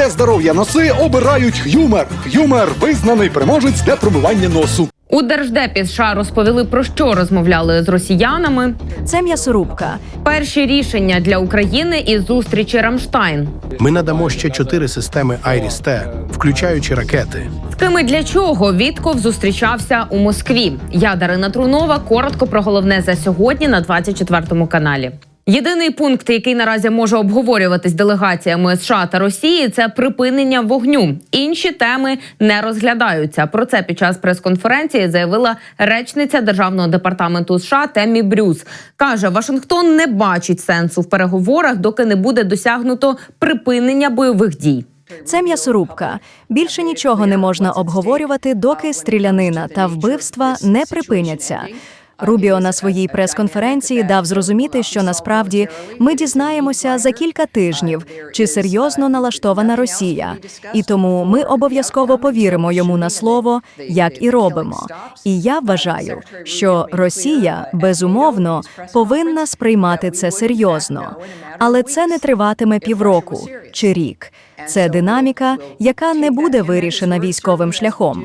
Для здоров'я носи обирають Х'юмер. Х'юмер визнаний переможець для промивання носу. У держдепі США розповіли про що розмовляли з росіянами. Це м'ясорубка. Перші рішення для України із зустрічі Рамштайн. Ми надамо ще чотири системи Айріс-Т, включаючи ракети. З ким і для чого Вітков зустрічався у Москві. Я Дарина Трунова. Коротко про головне за сьогодні на 24 каналі. Єдиний пункт, який наразі може обговорюватись делегаціями США та Росії, це припинення вогню. Інші теми не розглядаються. Про це під час прес-конференції заявила речниця державного департаменту США Темі Брюс. каже, Вашингтон не бачить сенсу в переговорах, доки не буде досягнуто припинення бойових дій. Це м'ясорубка. Більше нічого не можна обговорювати, доки стрілянина та вбивства не припиняться. Рубіо на своїй прес-конференції дав зрозуміти, що насправді ми дізнаємося за кілька тижнів, чи серйозно налаштована Росія, і тому ми обов'язково повіримо йому на слово, як і робимо. І я вважаю, що Росія безумовно повинна сприймати це серйозно, але це не триватиме півроку чи рік. Це динаміка, яка не буде вирішена військовим шляхом.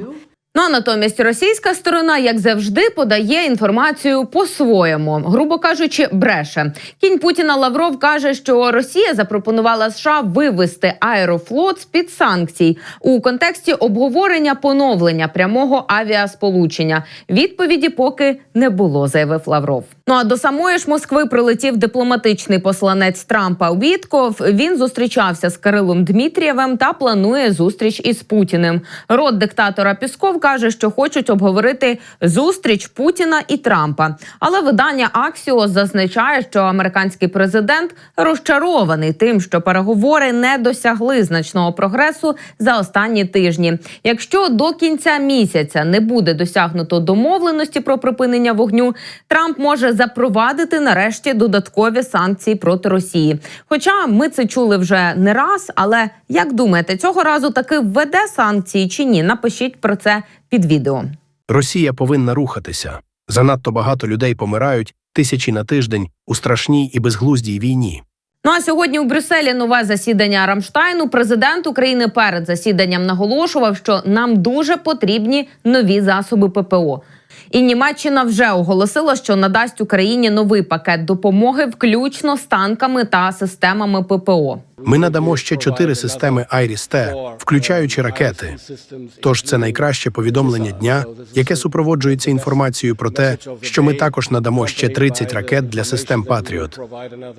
Ну а натомість російська сторона, як завжди, подає інформацію по-своєму, грубо кажучи, бреше. Кінь Путіна Лавров каже, що Росія запропонувала США вивести аерофлот з під санкцій у контексті обговорення поновлення прямого авіасполучення. Відповіді поки не було, заявив Лавров. Ну а до самої ж Москви прилетів дипломатичний посланець Трампа Вітков. Він зустрічався з Кирилом Дмитрієвим та планує зустріч із Путіним. Род диктатора Пісков каже, що хочуть обговорити зустріч Путіна і Трампа. Але видання Аксіос зазначає, що американський президент розчарований тим, що переговори не досягли значного прогресу за останні тижні. Якщо до кінця місяця не буде досягнуто домовленості про припинення вогню, Трамп може запровадити нарешті додаткові санкції проти Росії. Хоча ми це чули вже не раз. Але як думаєте, цього разу таки введе санкції чи ні? Напишіть про це під відео. Росія повинна рухатися. Занадто багато людей помирають тисячі на тиждень у страшній і безглуздій війні. Ну а сьогодні у Брюсселі нове засідання Рамштайну. Президент України перед засіданням наголошував, що нам дуже потрібні нові засоби ППО. І Німеччина вже оголосила, що надасть Україні новий пакет допомоги, включно з танками та системами ППО. Ми надамо ще чотири системи Айріс-Т, включаючи ракети. Тож це найкраще повідомлення дня, яке супроводжується інформацією про те, що ми також надамо ще 30 ракет для систем Патріот.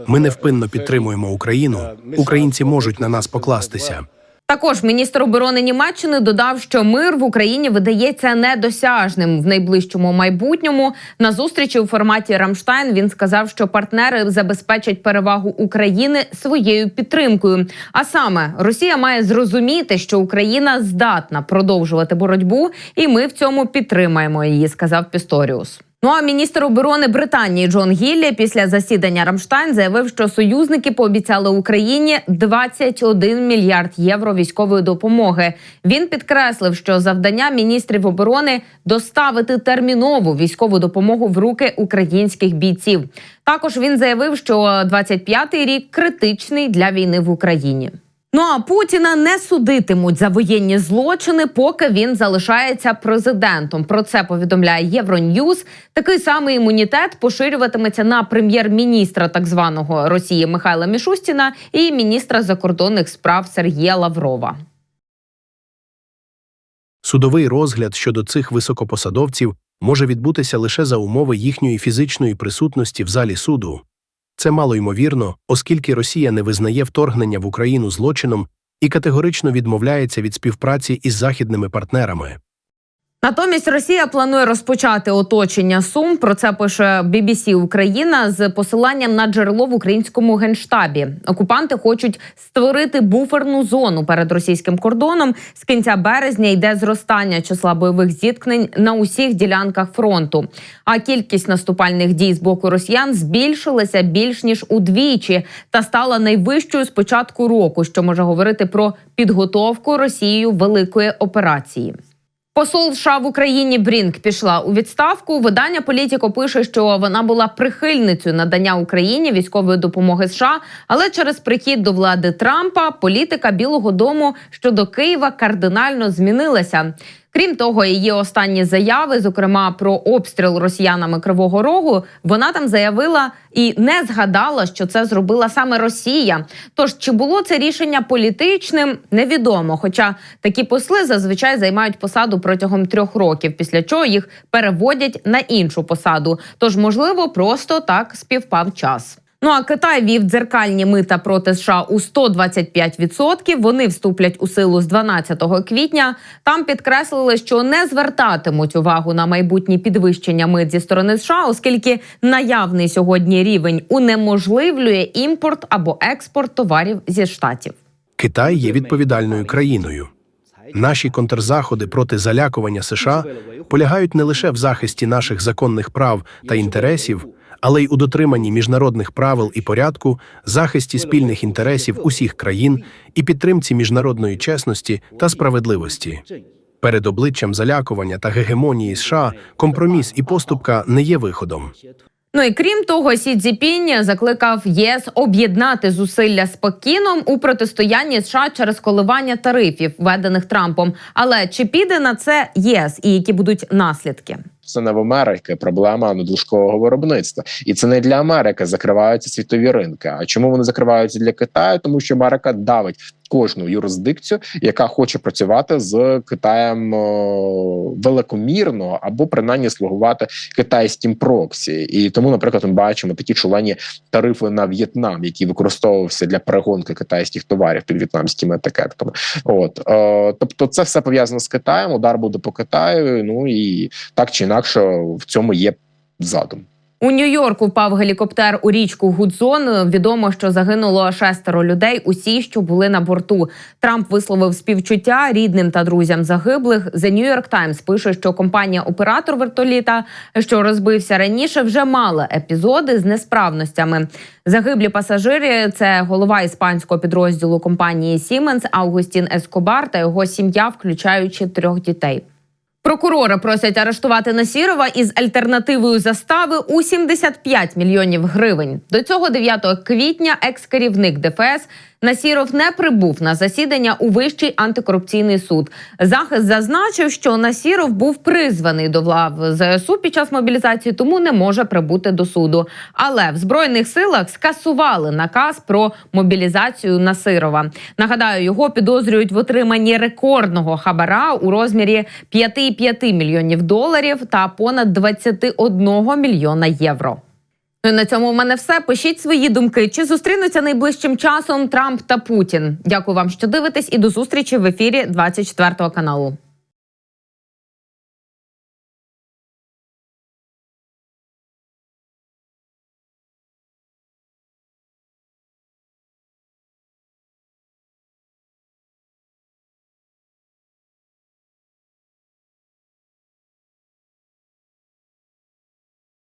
Ми невпинно підтримуємо Україну. Українці можуть на нас покластися. Також міністр оборони Німеччини додав, що мир в Україні видається недосяжним в найближчому майбутньому. На зустрічі у форматі Рамштайн він сказав, що партнери забезпечать перевагу України своєю підтримкою. А саме Росія має зрозуміти, що Україна здатна продовжувати боротьбу, і ми в цьому підтримаємо її, сказав Пісторіус. Ну а міністр оборони Британії Джон Гіллі після засідання Рамштайн заявив, що союзники пообіцяли Україні 21 мільярд євро військової допомоги. Він підкреслив, що завдання міністрів оборони доставити термінову військову допомогу в руки українських бійців. Також він заявив, що 25-й рік критичний для війни в Україні. Ну а Путіна не судитимуть за воєнні злочини, поки він залишається президентом. Про це повідомляє Євроньюз. Такий самий імунітет поширюватиметься на прем'єр-міністра так званого Росії Михайла Мішустіна і міністра закордонних справ Сергія Лаврова. Судовий розгляд щодо цих високопосадовців може відбутися лише за умови їхньої фізичної присутності в залі суду. Це мало ймовірно, оскільки Росія не визнає вторгнення в Україну злочином і категорично відмовляється від співпраці із західними партнерами. Натомість Росія планує розпочати оточення Сум. Про це пише BBC Україна з посиланням на джерело в українському генштабі. Окупанти хочуть створити буферну зону перед російським кордоном. З кінця березня йде зростання числа бойових зіткнень на усіх ділянках фронту. А кількість наступальних дій з боку росіян збільшилася більш ніж удвічі та стала найвищою з початку року, що може говорити про підготовку Росією великої операції. Посол США в Україні Брінк пішла у відставку. Видання Політіко пише, що вона була прихильницею надання Україні військової допомоги США, але через прихід до влади Трампа політика Білого Дому щодо Києва кардинально змінилася. Крім того, її останні заяви, зокрема про обстріл росіянами Кривого Рогу, вона там заявила і не згадала, що це зробила саме Росія. Тож чи було це рішення політичним, невідомо. Хоча такі посли зазвичай займають посаду протягом трьох років, після чого їх переводять на іншу посаду. Тож, можливо, просто так співпав час. Ну а Китай вів дзеркальні мита проти США у 125%. Вони вступлять у силу з 12 квітня. Там підкреслили, що не звертатимуть увагу на майбутні підвищення мит зі сторони США, оскільки наявний сьогодні рівень унеможливлює імпорт або експорт товарів зі штатів. Китай є відповідальною країною. Наші контрзаходи проти залякування США полягають не лише в захисті наших законних прав та інтересів, але й у дотриманні міжнародних правил і порядку, захисті спільних інтересів усіх країн і підтримці міжнародної чесності та справедливості. Перед обличчям залякування та гегемонії США компроміс і поступка не є виходом. Ну і крім того, Сі Цзіпінь закликав ЄС об'єднати зусилля з Пекіном у протистоянні США через коливання тарифів, введених Трампом. Але чи піде на це ЄС і які будуть наслідки? Це не в Америки проблема надлишкового виробництва, і це не для Америки закриваються світові ринки. А чому вони закриваються для Китаю? Тому що Америка давить кожну юрисдикцію, яка хоче працювати з Китаєм великомірно або принаймні слугувати китайським проксі. І тому, наприклад, ми бачимо такі шалені тарифи на В'єтнам, які використовувався для перегонки китайських товарів під в'єтнамськими етикетками. От е, тобто, це все пов'язано з Китаєм. Удар буде по Китаю. Ну і так чи інакше в цьому є задум. У Нью-Йорку впав гелікоптер у річку Гудзон. Відомо, що загинуло шестеро людей. Усі, що були на борту. Трамп висловив співчуття рідним та друзям загиблих. The New York Times пише, що компанія-оператор вертоліта, що розбився раніше, вже мала епізоди з несправностями. Загиблі пасажири це голова іспанського підрозділу компанії Siemens Аугустін Ескобар та його сім'я, включаючи трьох дітей. Прокурори просять арештувати Насірова із альтернативою застави у 75 мільйонів гривень. До цього 9 квітня екс-керівник ДФС Насіров не прибув на засідання у Вищий антикорупційний суд. Захист зазначив, що Насіров був призваний до лав ЗСУ під час мобілізації, тому не може прибути до суду. Але в збройних силах скасували наказ про мобілізацію Насирова. Нагадаю, його підозрюють в отриманні рекордного хабара у розмірі 5,5 мільйонів доларів та понад 21 мільйона євро. Ну на цьому в мене все. Пишіть свої думки. Чи зустрінуться найближчим часом Трамп та Путін? Дякую вам, що дивитесь, і до зустрічі в ефірі 24 каналу.